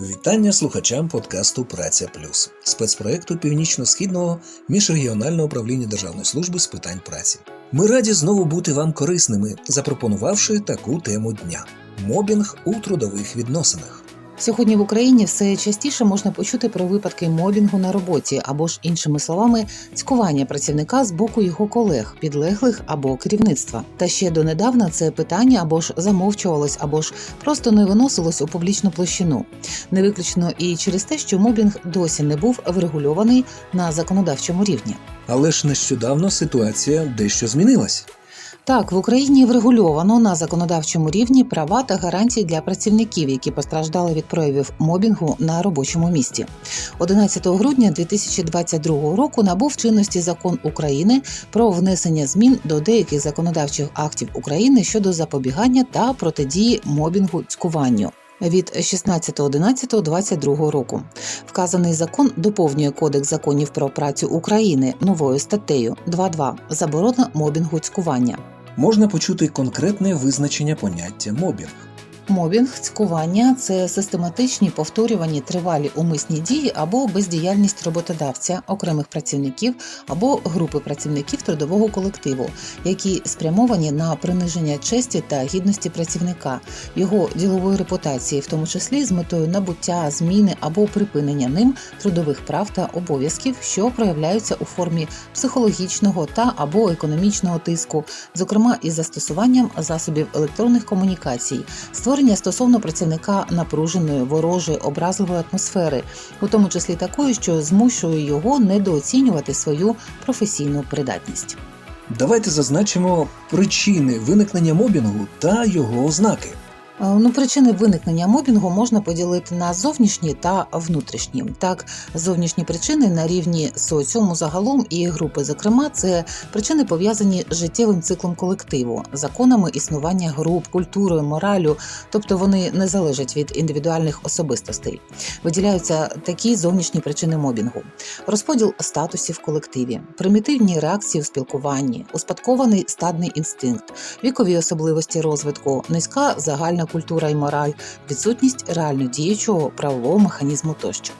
Вітання слухачам подкасту Праця Плюс спецпроекту Північно-східного міжрегіонального управління Державної служби з питань праці. Ми раді знову бути вам корисними, запропонувавши таку тему дня мобінг у трудових відносинах. Сьогодні в Україні все частіше можна почути про випадки мобінгу на роботі або ж іншими словами, цькування працівника з боку його колег, підлеглих або керівництва. Та ще донедавна це питання або ж замовчувалось, або ж просто не виносилось у публічну площину. Не виключно і через те, що мобінг досі не був врегульований на законодавчому рівні. Але ж нещодавно ситуація дещо змінилась. Так, в Україні врегульовано на законодавчому рівні права та гарантії для працівників, які постраждали від проявів мобінгу на робочому місці. 11 грудня 2022 року набув чинності закон України про внесення змін до деяких законодавчих актів України щодо запобігання та протидії мобінгу цькуванню. Від 16.11.22 року вказаний закон доповнює Кодекс законів про працю України новою статтею 2.2 заборона мобінгу цькування. Можна почути конкретне визначення поняття мобінг. Мобінг, цькування це систематичні повторювані тривалі умисні дії або бездіяльність роботодавця, окремих працівників або групи працівників трудового колективу, які спрямовані на приниження честі та гідності працівника, його ділової репутації, в тому числі з метою набуття, зміни або припинення ним трудових прав та обов'язків, що проявляються у формі психологічного та або економічного тиску, зокрема із застосуванням засобів електронних комунікацій, створення стосовно працівника напруженої, ворожої, образливої атмосфери, у тому числі такої, що змушує його недооцінювати свою професійну придатність. Давайте зазначимо причини виникнення мобінгу та його ознаки. Е, Ну, причини виникнення мобінгу можна поділити на зовнішні та внутрішні. Так, зовнішні причини на рівні соціуму загалом і групи, зокрема, це причини пов'язані з життєвим циклом колективу, законами існування груп, культурою, моралю, тобто вони не залежать від індивідуальних особистостей. Виділяються такі зовнішні причини мобінгу: розподіл статусів в колективі, примітивні реакції в спілкуванні, успадкований стадний інстинкт, вікові особливості розвитку, низька загальна культура і мораль, відсутність реально діючого правового механізму тощо.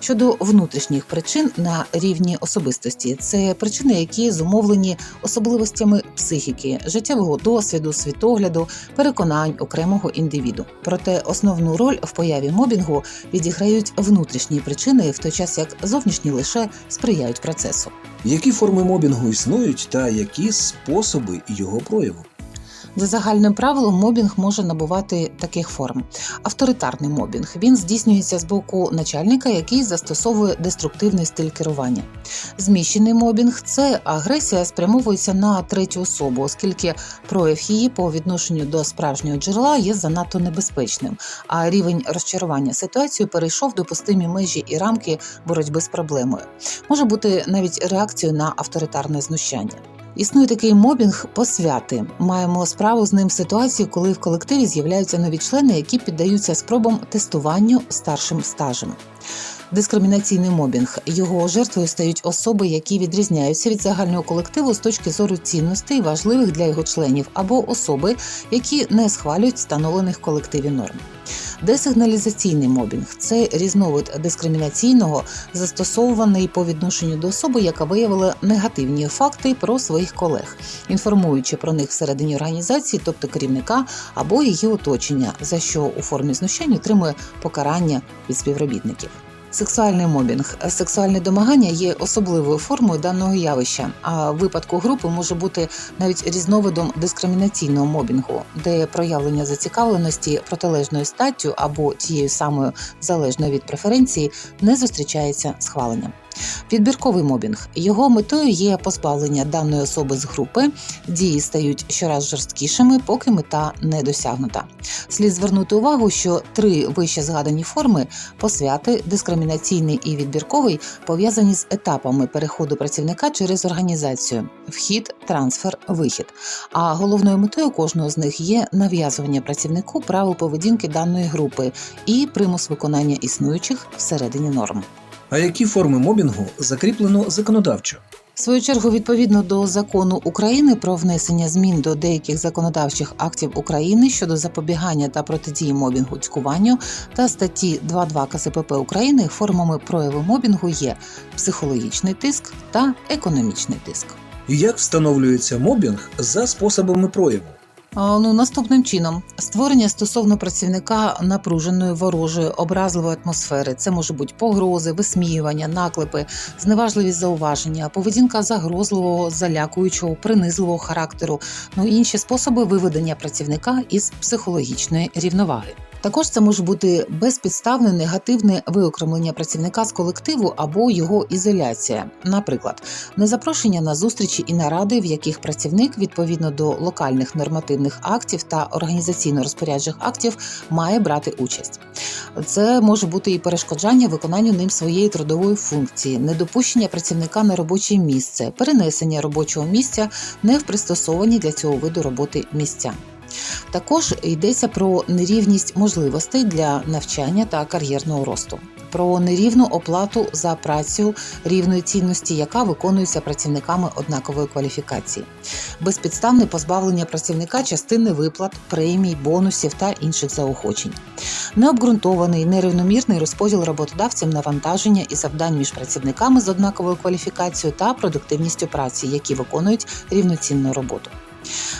Щодо внутрішніх причин на рівні особистості, це причини, які зумовлені особливостями психіки, життєвого досвіду, світогляду, переконань окремого індивіду. Проте основну роль в появі мобінгу відіграють внутрішні причини, в той час як зовнішні лише сприяють процесу. Які форми мобінгу існують та які способи його прояву? За загальним правилом, мобінг може набувати таких форм: авторитарний мобінг він здійснюється з боку начальника, який застосовує деструктивний стиль керування. Зміщений мобінг це агресія спрямовується на третю особу, оскільки прояв її по відношенню до справжнього джерела є занадто небезпечним, а рівень розчарування ситуацією перейшов допустимі межі і рамки боротьби з проблемою. Може бути навіть реакцією на авторитарне знущання. Існує такий мобінг посвяти. Маємо справу з ним ситуації, коли в колективі з'являються нові члени, які піддаються спробам тестуванню старшим стажем. Дискримінаційний мобінг його жертвою стають особи, які відрізняються від загального колективу з точки зору цінностей, важливих для його членів, або особи, які не схвалюють встановлених колективі норм. Десигналізаційний мобінг це різновид дискримінаційного, застосований по відношенню до особи, яка виявила негативні факти про своїх колег, інформуючи про них всередині організації, тобто керівника або її оточення, за що у формі знущань отримує покарання від співробітників. Сексуальний мобінг, сексуальне домагання є особливою формою даного явища. А в випадку групи може бути навіть різновидом дискримінаційного мобінгу, де проявлення зацікавленості протилежною статтю або тією самою залежною від преференції не зустрічається схваленням. Підбірковий мобінг його метою є позбавлення даної особи з групи, дії стають щораз жорсткішими, поки мета не досягнута. Слід звернути увагу, що три вище згадані форми посвяти, дискримінаційний і відбірковий пов'язані з етапами переходу працівника через організацію: вхід, трансфер, вихід. А головною метою кожного з них є нав'язування працівнику правил поведінки даної групи і примус виконання існуючих всередині норм. А які форми мобінгу закріплено законодавчо? В свою чергу, відповідно до закону України про внесення змін до деяких законодавчих актів України щодо запобігання та протидії мобінгу цькуванню та статті 2.2 КСПП України формами прояву мобінгу є психологічний тиск та економічний тиск. Як встановлюється мобінг за способами прояву? Ну, наступним чином створення стосовно працівника напруженої ворожої образливої атмосфери. Це можуть бути погрози, висміювання, наклепи, зневажливі зауваження, поведінка загрозливого, залякуючого, принизливого характеру, ну і інші способи виведення працівника із психологічної рівноваги. Також це може бути безпідставне негативне виокремлення працівника з колективу або його ізоляція, наприклад, незапрошення на зустрічі і наради, в яких працівник відповідно до локальних нормативних актів та організаційно-розпоряджих актів має брати участь. Це може бути і перешкоджання виконанню ним своєї трудової функції, недопущення працівника на робоче місце, перенесення робочого місця не в пристосовані для цього виду роботи місця. Також йдеться про нерівність можливостей для навчання та кар'єрного росту, про нерівну оплату за працю рівної цінності, яка виконується працівниками однакової кваліфікації, безпідставне позбавлення працівника частини виплат, премій, бонусів та інших заохочень, необґрунтований нерівномірний розподіл роботодавцям навантаження і завдань між працівниками з однаковою кваліфікацією та продуктивністю праці, які виконують рівноцінну роботу.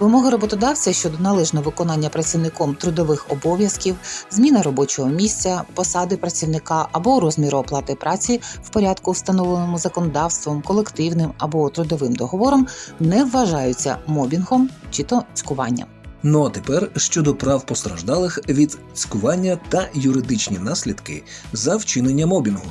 Вимоги роботодавця щодо належного виконання працівником трудових обов'язків, зміна робочого місця, посади працівника або розміру оплати праці в порядку, встановленому законодавством, колективним або трудовим договором, не вважаються мобінгом чи то цькуванням. Ну а тепер щодо прав постраждалих від цькування та юридичні наслідки за вчинення мобінгу.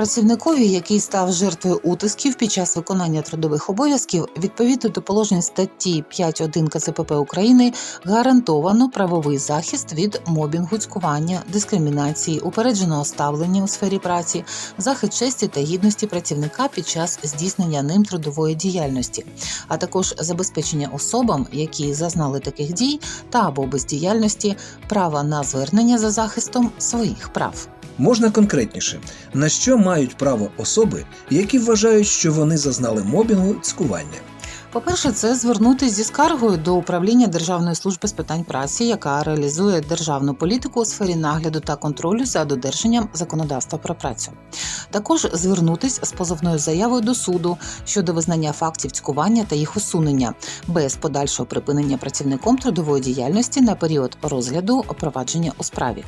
Працівникові, який став жертвою утисків під час виконання трудових обов'язків, відповідно до положень статті 5.1 КЦПП України гарантовано правовий захист від мобінгу, цькування, дискримінації, упередженого ставлення у сфері праці, захист честі та гідності працівника під час здійснення ним трудової діяльності, а також забезпечення особам, які зазнали таких дій та або бездіяльності, права на звернення за захистом своїх прав. Можна конкретніше, на що мають право особи, які вважають, що вони зазнали мобінгу цькування. По-перше, це звернутися зі скаргою до управління Державної служби з питань праці, яка реалізує державну політику у сфері нагляду та контролю за додержанням законодавства про працю. Також звернутися з позовною заявою до суду щодо визнання фактів цькування та їх усунення без подальшого припинення працівником трудової діяльності на період розгляду провадження у справі.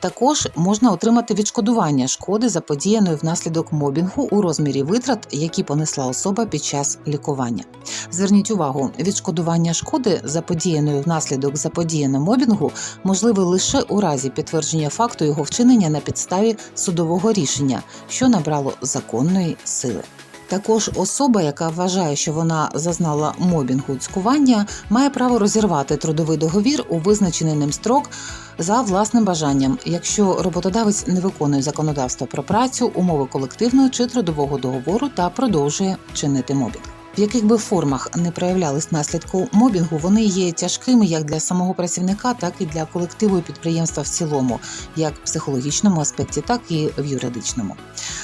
Також можна отримати відшкодування шкоди заподіяної внаслідок мобінгу у розмірі витрат, які понесла особа під час лікування. Зверніть увагу, відшкодування шкоди, заподіяної внаслідок заподіяного мобінгу, можливе лише у разі підтвердження факту його вчинення на підставі судового рішення, що набрало законної сили. Також особа, яка вважає, що вона зазнала мобінгу цькування, має право розірвати трудовий договір у визначений ним строк за власним бажанням, якщо роботодавець не виконує законодавство про працю, умови колективного чи трудового договору та продовжує чинити мобінг. В яких би формах не проявлялись наслідку мобінгу, вони є тяжкими як для самого працівника, так і для колективу і підприємства в цілому, як в психологічному аспекті, так і в юридичному.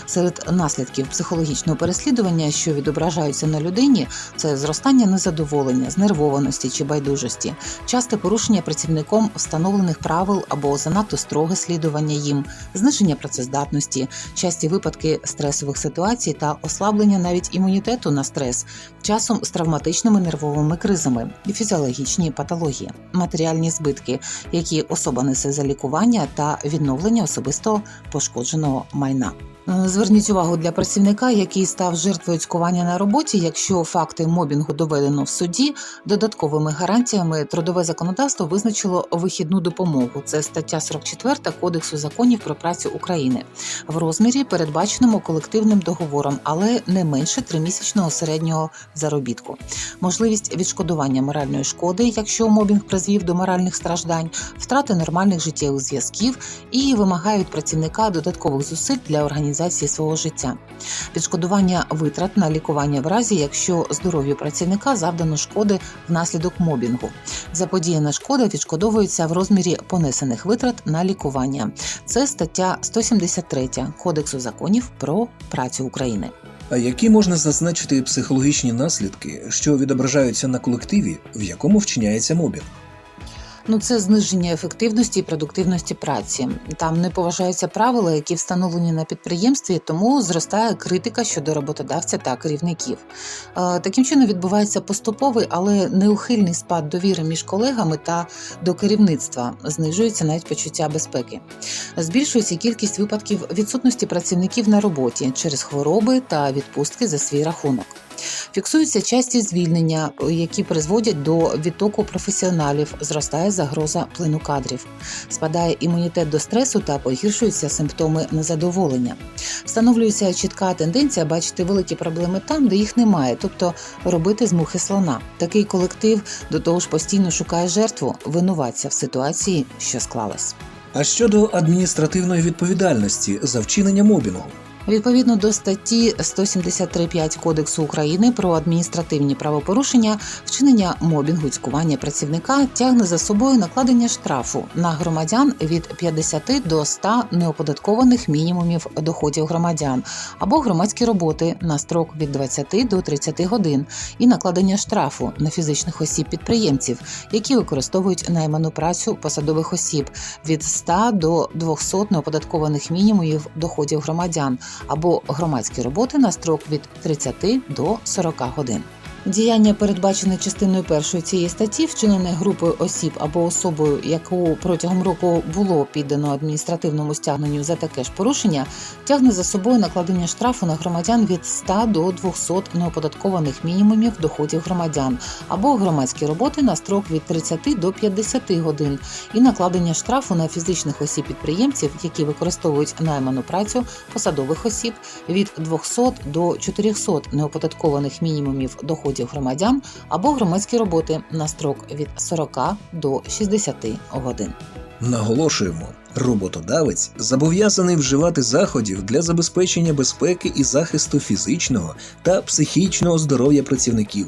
Серед наслідків психологічного переслідування, що відображаються на людині, це зростання незадоволення, знервованості чи байдужості, часте порушення працівником встановлених правил або занадто строге слідування їм, зниження працездатності, часті випадки стресових ситуацій та ослаблення навіть імунітету на стрес, часом з травматичними нервовими кризами фізіологічні патології, матеріальні збитки, які особа несе за лікування та відновлення особисто пошкодженого майна. Е, Зверніть увагу для працівника, який став жертвою цькування на роботі, якщо факти мобінгу доведено в суді, додатковими гарантіями трудове законодавство визначило вихідну допомогу. Це стаття 44 Кодексу законів про працю України в розмірі, передбаченому колективним договором, але не менше тримісячного середнього заробітку. Можливість відшкодування моральної шкоди, якщо мобінг призвів до моральних страждань, втрати нормальних життєвих зв'язків і вимагають працівника додаткових зусиль для організації свого життя. Відшкодування витрат на лікування в разі, якщо здоров'ю працівника завдано шкоди внаслідок мобінгу. Заподіяна шкода відшкодовується в розмірі понесених витрат на лікування. Це стаття 173 Кодексу законів про працю України. А які можна зазначити психологічні наслідки, що відображаються на колективі, в якому вчиняється мобінг? Ну, це зниження ефективності і продуктивності праці. Там не поважаються правила, які встановлені на підприємстві, тому зростає критика щодо роботодавця та керівників. Е, Таким чином відбувається поступовий, але неухильний спад довіри між колегами та до керівництва. Знижується навіть почуття безпеки. Збільшується кількість випадків відсутності працівників на роботі через хвороби та відпустки за свій рахунок. Фіксуються часті звільнення, які призводять до відтоку професіоналів, зростає загроза плину кадрів, спадає імунітет до стресу та погіршуються симптоми незадоволення. Встановлюється чітка тенденція бачити великі проблеми там, де їх немає, тобто робити з мухи слона. Такий колектив до того ж постійно шукає жертву, винуватця в ситуації, що склалась. А щодо адміністративної відповідальності за вчинення мобінгу, Відповідно до статті 173.5 Кодексу України про адміністративні правопорушення, вчинення мобінгу цькування працівника тягне за собою накладення штрафу на громадян від 50 до 100 неоподаткованих мінімумів доходів громадян або громадські роботи на строк від 20 до 30 годин і накладення штрафу на фізичних осіб підприємців, які використовують найману працю посадових осіб від 100 до 200 неоподаткованих мінімумів доходів громадян або громадські роботи на строк від 30 до 40 годин. Діяння, передбачене частиною першої цієї статті, вчинене групою осіб або особою, яку протягом року було піддано адміністративному стягненню за таке ж порушення, тягне за собою накладення штрафу на громадян від 100 до 200 неоподаткованих мінімумів доходів громадян або громадські роботи на строк від 30 до 50 годин і накладення штрафу на фізичних осіб підприємців, які використовують найману працю посадових осіб від 200 до 400 неоподаткованих мінімумів доходів громадян або громадські роботи на строк від 40 до 60 годин. наголошуємо, роботодавець зобов'язаний вживати заходів для забезпечення безпеки і захисту фізичного та психічного здоров'я працівників,